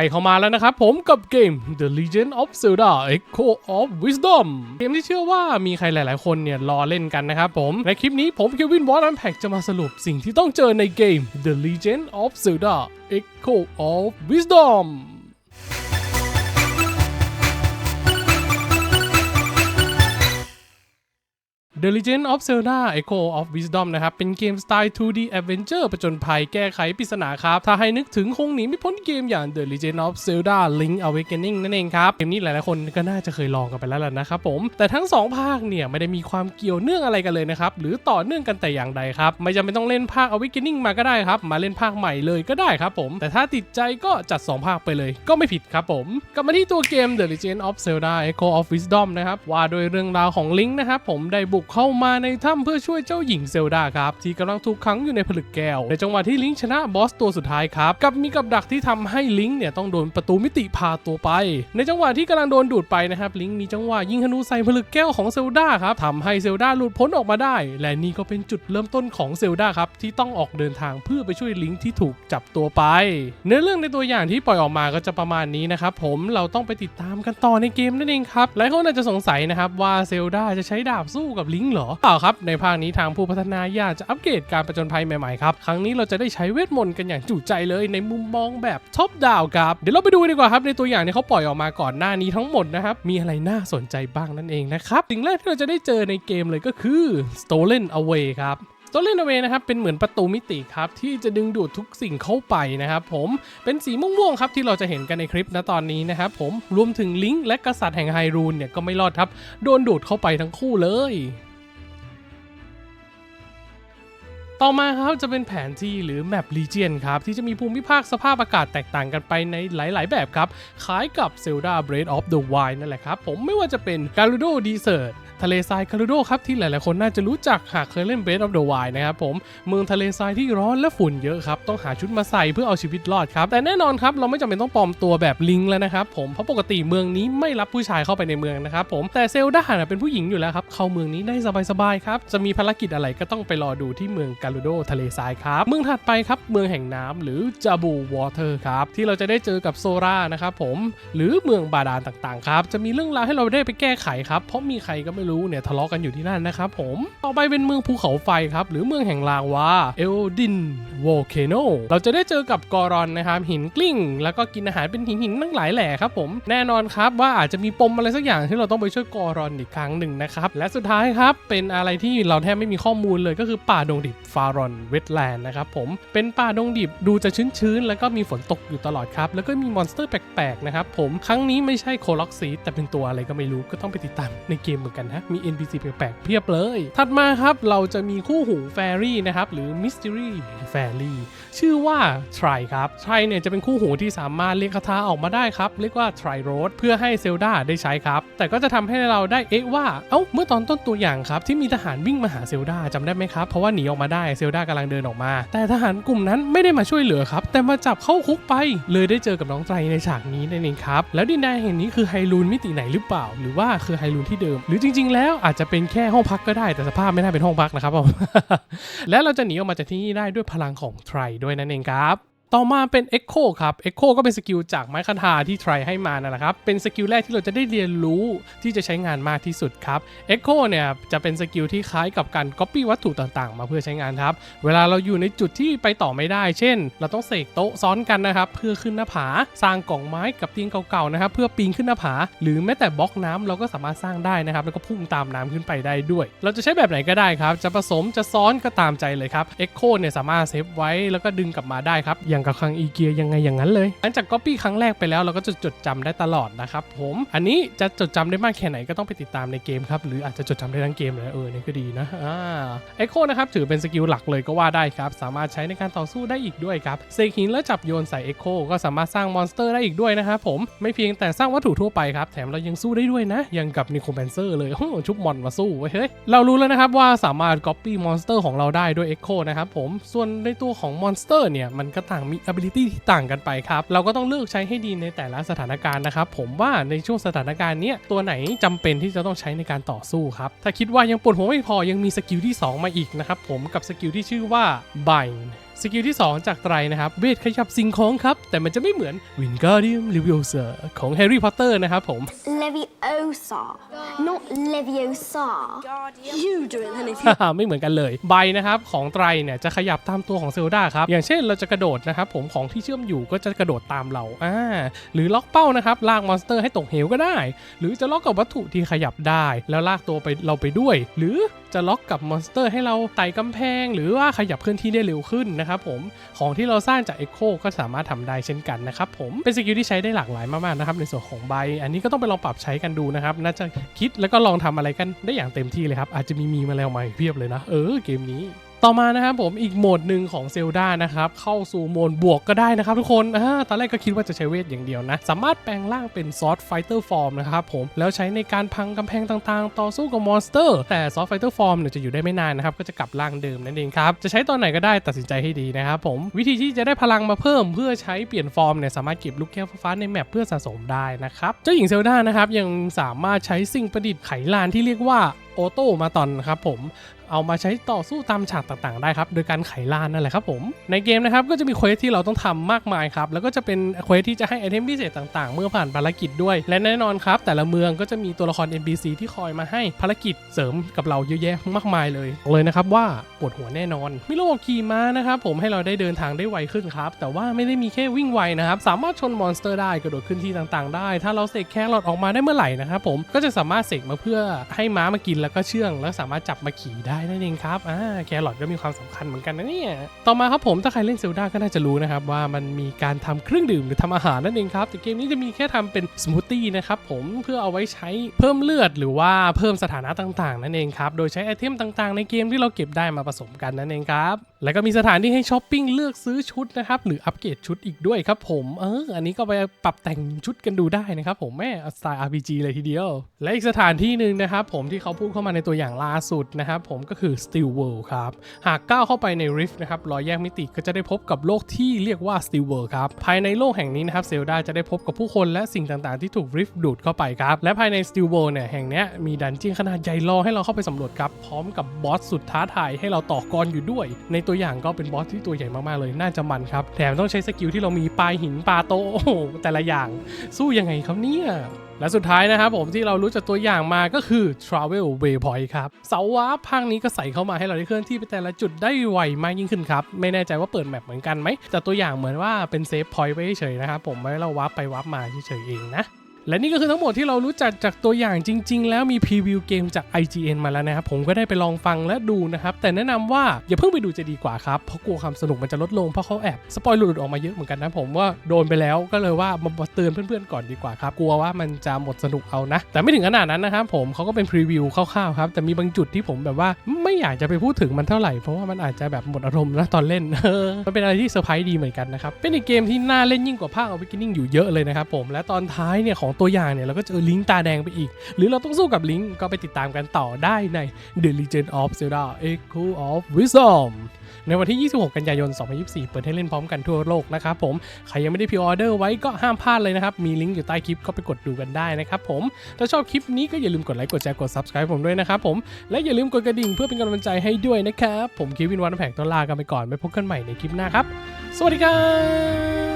ไปเข้ามาแล้วนะครับผมกับเกม The Legend of Zelda Echo of Wisdom เกมที่เชื่อว่ามีใครหลาย ๆ คนเนี่ยรอเล่นกันนะครับผม ในคลิปนี้ผมเควินวอตอันแพ็กจะมาสรุปสิ่งที่ต้องเจอในเกม The Legend of Zelda Echo of Wisdom The Legend of Zelda Echo of Wisdom นะครับ เป็นเกมสไตล์ 2D Adventure ประจนภัยแก้ไขปริศนาครับ ถ้าให้นึกถึงคงหนีไม่พ้นเกมอย่าง The Legend of Zelda Link Awakening นั่นเองครับ เกมนี้หลายๆ คนก็น่าจะเคยลองกันไปแล้วล่ะนะครับผม แต่ทั้ง 2 ภาคเนี่ย ไม่ได้มีความเกี่ยวเนื่องอะไรกันเลยนะครับ หรือต่อเนื่องกันแต่อย่างใดครับ ไม่จำเป็นต้องเล่นภาค Awakening มาก็ได้ครับ มาเล่นภาคใหม่เลยก็ได้ครับผม แต่ถ้าติดใจก็จัด 2 ภาคไปเลย ก็ไม่ผิดครับผมกลับมาที่ตัวเกม The Legend of Zelda Echo of Wisdom นะครับว่าโดยเรื่องราวของลิงนะครับผมได้บุกเข้ามาในถ้ำเพื่อช่วยเจ้าหญิงเซลดาครับ ที่กำลังถูกขังอยู่ในผลึกแก้ว ในจังหวะที่ลิงชนะบอสตัวสุดท้ายครับ กับมีกับดักที่ทำให้ลิงเนี่ยต้องโดนประตูมิติพาตัวไป ในจังหวะที่กำลังโดนดูดไปนะครับลิงมีจังหวะยิงธนูใส่ผลึกแก้วของเซลดาครับทำให้เซลดาหลุดพ้นออกมาได้ และนี่ก็เป็นจุดเริ่มต้นของเซลดาครับที่ต้องออกเดินทางเพื่อไปช่วยลิงที่ถูกจับตัวไป เนื้อเรื่องในตัวอย่างที่ปล่อยออกมาก็จะประมาณนี้นะครับผมเราต้องไปติดตามกันต่อในเกมนั่นเองครับหลายคนอาจจะสงสัยนะครับว่าเซลดาจะใช้ดาบสู้กับลิงเหรอเปล่าครับ ในภาคนี้ทางผู้พัฒนาอยากจะอัปเกรดการประจนภัยใหม่ๆครับ ครั้งนี้เราจะได้ใช้เวทมนต์กันอย่างจุใจเลยในมุมมองแบบท็อปดาวครับ เดี๋ยวเราไปดูดีกว่าครับในตัวอย่างที่เขาปล่อยออกมาก่อนหน้านี้ทั้งหมดนะครับ มีอะไรน่าสนใจบ้างนั่นเองนะครับ สิ่งแรกที่เราจะได้เจอในเกมเลยก็คือ Stolen Away ครับ Stolen Away นะครับเป็นเหมือนประตูมิติครับที่จะดึงดูดทุกสิ่งเข้าไปนะครับผมเป็นสีม่วงๆครับที่เราจะเห็นกันในคลิปนะตอนนี้นะครับผมรวมถึงลิงก์และกษัตริย์แห่งไฮรูนเนี่ยก็ไม่รอดครับ โดนดูดเข้าไปทั้งคู่เลย ต่อมาครับจะเป็นแผนที่หรือแมปลีเจียนครับที่จะมีภูมิภาคสภาพอากาศแตกต่างกันไปในหลาย ๆ แบบครับคล้ายกับ Zelda Breath of the Wild นั่นแหละครับผมไม่ว่าจะเป็น Gerudo Desert ทะเลทรายคารูโดครับที่หลายๆคนน่าจะรู้จักหากเคยเล่น Breath of the Wild นะครับผมเมืองทะเลทรายที่ร้อนและฝุ่นเยอะครับต้องหาชุดมาใส่เพื่อเอาชีวิตรอดครับแต่แน่นอนครับเราไม่จำเป็นต้องปลอมตัวแบบลิงแล้วนะครับผมเพราะปกติเมืองนี้ไม่รับผู้ชายเข้าไปในเมืองนะครับผมแต่เซลดาน่ะเป็นผู้หญิงอยู่แล้วครับเข้าเมืองนี้ได้สบายๆครับจะมีภารกิจอะไรก็ต้องไปรอดูที่เมืองการูโดทะเลทรายครับเมืองถัดไปครับเมืองแห่งน้ำหรือจาบูวอเตอร์ครับที่เราจะได้เจอกับโซรานะครับผมหรือเมืองบาดาลต่างๆครับจะมีเรื่องราวให้เราได้ไปแก้ไขครับเพราะมีใครก็ไม่รู้เนี่ยทะเลาะกันอยู่ที่นั่นนะครับผม ต่อไปเป็นเมืองภูเขาไฟครับ หรือเมืองแห่งลาวาเอลดินโวเคโนเราจะได้เจอกับกอรอนนะครับหินกลิ้ง แล้วก็กินอาหารเป็นหินหินทั้งหลายแหล่ครับผมแน่นอนครับว่าอาจจะมีปมอะไรสักอย่างที่เราต้องไปช่วยกอรอนอีกครั้งหนึ่งนะครับและสุดท้ายครับเป็นอะไรที่เราแทบไม่มีข้อมูลเลยก็คือป่าดงดิบฟารอนเวทแลนด์นะครับผมเป็นป่าดงดิบดูจะชื้นๆ แล้วก็มีฝนตกอยู่ตลอดครับ แล้วก็มีมอนสเตอร์แปลกๆนะครับผมครั้งนี้ไม่ใช่โคล็อกซีแต่เป็นตัวอะไรก็ไม่รู้ก็ต้องไปติดตามในเกมเหมือนกันนะมี NPC แปลกๆเพียบเลย ถัดมาครับเราจะมีคู่หูแฟรี่นะครับ หรือ Mystery Fairy ชื่อว่า Try ครับ Try เนี่ยจะเป็นคู่หูที่สามารถเรียกคาถาออกมาได้ครับ เรียกว่า Try Road เพื่อให้เซลดาได้ใช้ครับ แต่ก็จะทำให้เราได้เอ๊ะว่า เอ้า เมื่อตอนต้นตัวอย่างครับ ที่มีทหารวิ่งมาหาเซลดาจำได้ไหมครับ เพราะว่าหนีออกมาได้เซลดากำลังเดินออกมา แต่ทหารกลุ่มนั้นไม่ได้มาช่วยเหลือครับ แต่มาจับเข้าคุกไป เลยได้เจอกับน้องไตรในฉากนี้นั่นเองครับ แล้วดินแดนแห่งนี้คือไฮรูนมิติไหนหรือเปล่า หรือว่าคือไฮรูนที่เดิม หรือจริงๆแล้วอาจจะเป็นแค่ห้องพักก็ได้แต่สภาพไม่น่าเป็นห้องพักนะครับผมและเราจะหนีออกมาจากที่นี่ได้ด้วยพลังของไทรด้วยนั่นเองครับ ต่อมาเป็น Echo ครับ Echo ก็เป็นสกิลจากไม้คาถาที่ทรให้มานั่นแหละครับ เป็นสกิลแรกที่เราจะได้เรียนรู้ที่จะใช้งานมากที่สุดครับ Echo เนี่ยจะเป็นสกิลที่คล้ายกับการ Copy วัตถุต่างๆ มาเพื่อใช้งานครับ เวลาเราอยู่ในจุดที่ไปต่อไม่ได้ เช่น เราต้องเสกโต๊ะซ้อนกันนะครับเพื่อขึ้นหน้าผา สร้างกล่องไม้กับเตียงเก่าๆนะครับเพื่อปีนขึ้นหน้าผา หรือแม้แต่บล็อกน้ำเราก็สามารถสร้างได้นะครับแล้วก็พุ่งตามน้ำขึ้นไปได้ด้วย เราจะใช้แบบไหนก็ได้ครับ จะผสมจะซ้อนก็ตามใจเลยครับ Echo เนี่ยสามารถเซฟไว้แล้วก็ดึงกลับมาได้ครับอย่างกับคังอีเกียยังไงอย่างนั้นเลยหลังจาก Copy ครั้งแรกไปแล้วเราก็จะจดจำได้ตลอดนะครับผมอันนี้จะจดจำได้มากแค่ไหนก็ต้องไปติดตามในเกมครับหรืออาจจะจดจำได้ทั้งเกมเลยเออนี่ก็ดีนะอ่า Echo นะครับถือเป็นสกิลหลักเลยก็ว่าได้ครับสามารถใช้ในการต่อสู้ได้อีกด้วยครับเสกหินแล้วจับโยนใส่ Echo ก็สามารถสร้างมอนสเตอร์ได้อีกด้วยนะครับผมไม่เพียงแต่สร้างวัตถุทั่วไปครับแถมเรายังสู้ได้ด้วยนะยังกับนิโคแมนเซอร์เลยโอ้ชุบมอนมาสู้เว้เฮ้ยเรารู้แล้วนะครับว่าสามารถ Copy มอนสเตอร์ของเราได้ด้วย Echo นะครับผมส่วนในตัวของมอนสเตอร์เนี่ยมันก็ต่างมี ability ที่ต่างกันไปครับ เราก็ต้องเลือกใช้ให้ดีในแต่ละสถานการณ์นะครับ ผมว่าในช่วงสถานการณ์เนี้ยตัวไหนจำเป็นที่จะต้องใช้ในการต่อสู้ครับ ถ้าคิดว่ายังปวดหัวไม่พอยังมีสกิลที่ 2 มาอีกนะครับผมกับสกิลที่ชื่อว่า bind สกิลที่ 2 จากไตรนะครับ เวทขยับสิ่งของครับ แต่มันจะไม่เหมือน Wingardium Leviosa ของ Harry Potter นะครับผม Leviosa, not Leviosa. You do it then if you ไม่เหมือนกันเลยใบนะครับของไตรเนี่ยจะขยับตามตัวของเซลดาครับ อย่างเช่นเราจะกระโดดนะครับผมของที่เชื่อมอยู่ก็จะกระโดดตามเราอ่าหรือล็อกเป้านะครับลากมอนสเตอร์ให้ตกเหวก็ได้ หรือจะล็อกกับวัตถุที่ขยับได้ แล้วลากตัวไปเราไปด้วย หรือจะล็อกกับมอนสเตอร์ให้เราไต่กำแพง หรือว่าขยับเคลื่อนที่ได้เร็วขึ้นนะครับผมของที่เราสร้างจากเอ็กโคก็สามารถทำได้เช่นกันนะครับผมเป็นสกิลที่ใช้ได้หลากหลายมากๆนะครับในส่วนของใบ อันนี้ก็ต้องไปลองปรับใช้กันดูนะครับน่าจะคิดแล้วก็ลองทำอะไรกันได้อย่างเต็มที่เลยครับอาจจะมีมีมาแล้วมาอีกเพียบเลยนะเออเกมนี้ ต่อมานะครับผมอีกโหมดหนึ่งของเซลดานะครับเข้าสู่โหมดบวกก็ได้นะครับทุกคนอ่าตอนแรกก็คิดว่าจะใช้เวทอย่างเดียวนะ สามารถแปลงร่างเป็นซอสไฟเตอร์ฟอร์มนะครับผมแล้วใช้ในการพังกำแพงต่างๆ ต่อสู้กับมอนสเตอร์ แต่ซอสไฟเตอร์ฟอร์มเนี่ยจะอยู่ได้ไม่นานนะครับก็จะกลับร่างเดิมนั่นเองครับจะใช้ตอนไหนก็ได้ตัดสินใจให้ดีนะครับผมวิธีที่จะได้พลังมาเพิ่มเพื่อใช้เปลี่ยนฟอร์มเนี่ยสามารถเก็บลูกแก้วฟ้าในแมปเพื่อสะสมได้นะครับเจ้าหญิงเซลดานะครับยังสามารถใช้สิ่งประดิษฐ์ไขลานที่เรียกว่าโอโตมาตอนครับผม เอามาใช้ต่อสู้ตามฉากต่างๆได้ครับ โดยการไขลานนั่นแหละครับผม ในเกมนะครับก็จะมีเควสที่เราต้องทำมากมายครับ แล้วก็จะเป็นเควสที่จะให้ไอเทมพิเศษต่างๆ เมื่อผ่านภารกิจด้วย และแน่นอนครับ แต่ละเมืองก็จะมีตัวละคร NPC ที่คอยมาให้ภารกิจเสริมกับเราเยอะแยะมากมายเลยเลยนะครับว่าปวดหัวแน่นอนมีระบบขี่ม้านะครับผมให้เราได้เดินทางได้ไวขึ้นครับแต่ว่าไม่ได้มีแค่วิ่งไวนะครับสามารถชนมอนสเตอร์ได้กระโดดขึ้นที่ต่างๆ ได้ ถ้าเราเสกแครอทออกมาได้เมื่อไหร่นะครับผมก็จะสามารถเสกมาเพื่อให้ม้ามากินแล้วก็เชื่อง แล้วสามารถจับมาขี่ได้นั่นเองครับอ่าแครอทก็มีความสำคัญเหมือนกันนะเนี่ย ต่อมาครับผมถ้าใครเล่นเซลดาก็น่าจะรู้นะครับว่ามันมีการทำเครื่องดื่มหรือทำอาหารนั่นเองครับ แต่เกมนี้จะมีแค่ทำเป็นสมูทตี้นะครับผมเพื่อเอาไว้ใช้เพิ่มเลือดหรือว่าเพิ่มสถานะต่างๆ นั่นเองครับ โดยใช้ไอเทมต่างๆ ในเกมที่เราเก็บได้มาผสมกันนั่นเองครับแล้วก็มีสถานที่ให้ช้อปปิ้งเลือกซื้อชุดนะครับ หรืออัปเกรดชุดอีกด้วยครับผม เออ อันนี้ก็ไปปรับแต่งชุดกันดูได้นะครับผมแม่สไตล์ RPG เลยทีเดียว และอีกสถานที่หนึ่งนะครับผมที่เขาพูดเข้ามาในตัวอย่างล่าสุดนะครับผมก็คือ Steel World ครับ หากก้าวเข้าไปใน Rift นะครับรอยแยกมิติก็จะได้พบกับโลกที่เรียกว่า Steel World ครับ ภายในโลกแห่งนี้นะครับเซลดาจะได้พบกับผู้คนและสิ่งต่างๆ ที่ถูก Rift ดูดเข้าไปครับ และภายใน Steel World เนี่ยแห่งเนี้ยมีดันเจี้ยนขนาดใหญ่รอให้เราเข้าไปสำรวจครับพร้อมกับบอสสุดท้าทายให้เราต่อกรอยู่ด้วยในตัวอย่างก็เป็นบอสที่ตัวใหญ่มากๆเลย น่าจะมันครับ แถมต้องใช้สกิลที่เรามีปลายหินปลาโตโอ้โหแต่ละอย่างสู้ยังไงครับเนี่ยและสุดท้ายนะครับผมที่เรารู้จากตัวอย่างมาก็คือ Travel Waypoint ครับ เสาวาร์ปภาคนี้ก็ใส่เข้ามาให้เราได้เคลื่อนที่ไปแต่ละจุดได้ไวมากยิ่งขึ้นครับ ไม่แน่ใจว่าเปิดแมปเหมือนกันไหมแต่ตัวอย่างเหมือนว่าเป็นเซฟพอยต์ไว้เฉยนะครับผมไม่ให้เราวาร์ปไปวาร์ปมาเฉยเองนะ และนี่ก็คือทั้งหมดที่เรารู้จักจากตัวอย่างจริง ๆ แล้วมีพรีวิวเกมจาก IGN มาแล้วนะครับ ผมก็ได้ไปลองฟังและดูนะครับ แต่แนะนำว่าอย่าเพิ่งไปดูจะดีกว่าครับ เพราะกลัวความสนุกมันจะลดลง เพราะเขาแอบสปอยหลุดออกมาเยอะเหมือนกันนะผมว่าโดนไปแล้วก็เลยว่ามาเตือนเพื่อนๆก่อนดีกว่าครับ กลัวว่ามันจะหมดสนุกเอานะ แต่ไม่ถึงขนาดนั้นนะครับผมเขาก็เป็นพรีวิวคร่าวๆครับแต่มีบางจุดที่ผมแบบว่าไม่อยากจะไปพูดถึงมันเท่าไหร่เพราะว่ามันอาจจะแบบหมดอารมณ์นะตอนเล่นมันเป็นอะไรที่เซอร์ไพรส์ดีเหมือนกันนะครับเป็นอีกเกมที่น่าเล่นยิ่งกว่าภาค Awakening อยู่เยอะเลยนะครับผมและตอนท้ายเนี่ยของตัวอย่างเนี่ยเราก็เจอลิงตาแดงไปอีก หรือเราต้องสู้กับลิงก็ไปติดตามกันต่อได้ใน The Legend of Zelda Echo of Wisdom ในวันที่ 26 กันยายน 2024 เปิดให้เล่นพร้อมกันทั่วโลกนะครับผม ใครยังไม่ได้พ r ออเดอร์ไว้ก็ห้ามพลาดเลยนะครับ มีลิงก์อยู่ใต้คลิปก็ไปกดดูกันได้นะครับผม ถ้าชอบคลิปนี้ก็อย่าลืมกดไลค์ กดแชร์ กด Subscribe ผมด้วยนะครับผม และอย่าลืมกดกระดิ่งเพื่อเป็นกำลังใจให้ด้วยนะครับ ผมเควินวันแผงต้นลากันไปก่อนไปพบกันใหม่ในคลิปหน้าครับ สวัสดีครับ